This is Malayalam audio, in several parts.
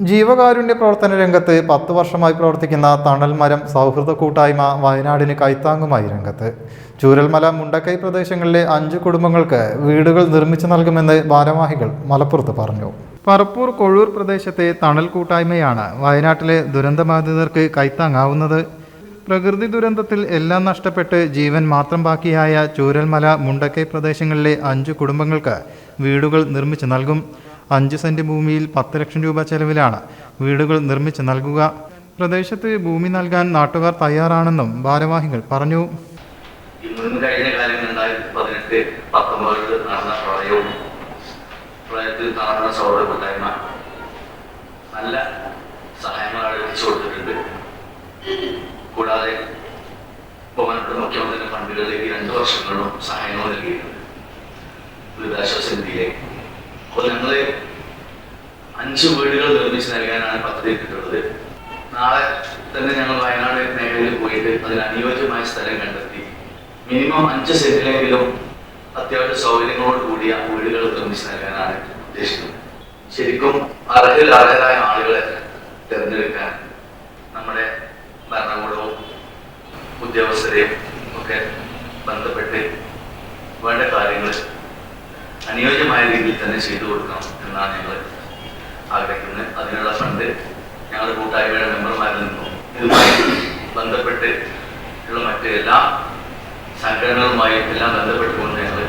ജീവകാരുണ്യ പ്രവർത്തന രംഗത്ത് പത്ത് വർഷമായി പ്രവർത്തിക്കുന്ന തണൽമരം സൗഹൃദ കൂട്ടായ്മ വയനാടിന് കൈത്താങ്ങുമായി രംഗത്ത്. ചൂരൽമല മുണ്ടക്കൈ പ്രദേശങ്ങളിലെ അഞ്ച് കുടുംബങ്ങൾക്ക് വീടുകൾ നിർമ്മിച്ചു നൽകുമെന്ന് ഭാരവാഹികൾ മലപ്പുറത്ത് പറഞ്ഞു. പറപ്പൂർ കൊഴൂർ പ്രദേശത്തെ തണൽ കൂട്ടായ്മയാണ് വയനാട്ടിലെ ദുരന്തബാധിതർക്ക് കൈത്താങ്ങാവുന്നത്. പ്രകൃതി ദുരന്തത്തിൽ എല്ലാം നഷ്ടപ്പെട്ട് ജീവൻ മാത്രം ബാക്കിയായ ചൂരൽമല മുണ്ടക്കൈ പ്രദേശങ്ങളിലെ അഞ്ച് കുടുംബങ്ങൾക്ക് വീടുകൾ നിർമ്മിച്ചു നൽകും. അഞ്ച് സെന്റ് ഭൂമിയിൽ പത്ത് ലക്ഷം രൂപ ചെലവിലാണ് വീടുകൾ നിർമ്മിച്ച് നൽകുക. പ്രദേശത്ത് ഭൂമി നൽകാൻ നാട്ടുകാർ തയ്യാറാണെന്നും ഭാരവാഹികൾ പറഞ്ഞു. നല്ല കൊടുത്തിട്ടുണ്ട്. കൂടാതെ മുഖ്യമന്ത്രിയുടെ ഫണ്ടുകളിലേക്ക് രണ്ട് വർഷങ്ങളിലും സഹായങ്ങൾ നൽകിയിട്ടുണ്ട്. ദുരിതാശ്വാസ നിധിയിലേക്ക് അപ്പോൾ ഞങ്ങൾ അഞ്ച് വീടുകൾ നിർമ്മിച്ച് നൽകാനാണ് പദ്ധതി ഇട്ടിട്ടുള്ളത് നാളെ തന്നെ ഞങ്ങൾ വയനാട് മേഖലയിൽ പോയിട്ട് അതിന് അനുയോജ്യമായ സ്ഥലം കണ്ടെത്തി. മിനിമം അഞ്ച് സെന്റിലെങ്കിലും അത്യാവശ്യ സൗകര്യങ്ങളോട് കൂടിയ വീടുകൾ നിർമ്മിച്ച് നൽകാനാണ് ഉദ്ദേശിക്കുന്നത്. ശരിക്കും അർഹരായ ആളുകളെ തിരഞ്ഞെടുക്കാൻ നമ്മുടെ ഭരണകൂടവും ഉദ്യോഗസ്ഥരെയും ഒക്കെ ബന്ധപ്പെട്ട് വേണ്ട കാര്യങ്ങൾ അനുയോജ്യമായ രീതിയിൽ തന്നെ ചെയ്തു കൊടുക്കണം എന്നാണ് ഞങ്ങൾ ആഗ്രഹിക്കുന്നത്. അതിനുള്ള ഫണ്ട് ഞങ്ങളുടെ കൂട്ടായ്മയുടെ മെമ്പർമാരിൽ നിന്നും ഇതുമായി ബന്ധപ്പെട്ട് മറ്റ് എല്ലാ സംഘടനകളുമായി എല്ലാം ബന്ധപ്പെട്ടുകൊണ്ട് ഞങ്ങൾ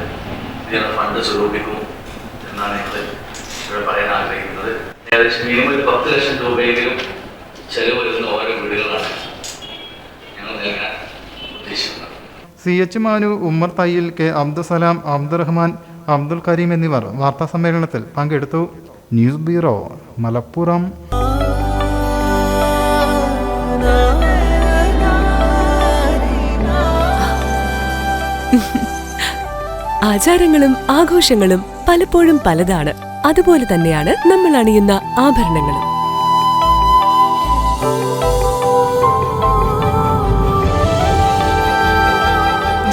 ഇതിനുള്ള ഫണ്ട് സ്വരൂപിക്കും എന്നാണ് ഞങ്ങൾ ഇവിടെ പറയാൻ ആഗ്രഹിക്കുന്നത്. ഏകദേശം മിനിമം ഒരു പത്ത് ലക്ഷം രൂപയെങ്കിലും ചെലവ് വരുന്ന ഓരോ വീടുകളാണ് ഞങ്ങൾ നൽകാൻ ഉദ്ദേശിക്കുന്നത്. C H Manu Ummer Thayyil K Abdussalam Abdurahman Abdul Kareem എന്നിവർ വാർത്താ സമ്മേളനത്തിൽ പങ്കെടുത്തു. News bureau Malappuram. ആചാരങ്ങളും ആഘോഷങ്ങളും പലപ്പോഴും പലതാണ്. അതുപോലെ തന്നെയാണ് നമ്മൾ അണിയുന്ന ആഭരണങ്ങളും.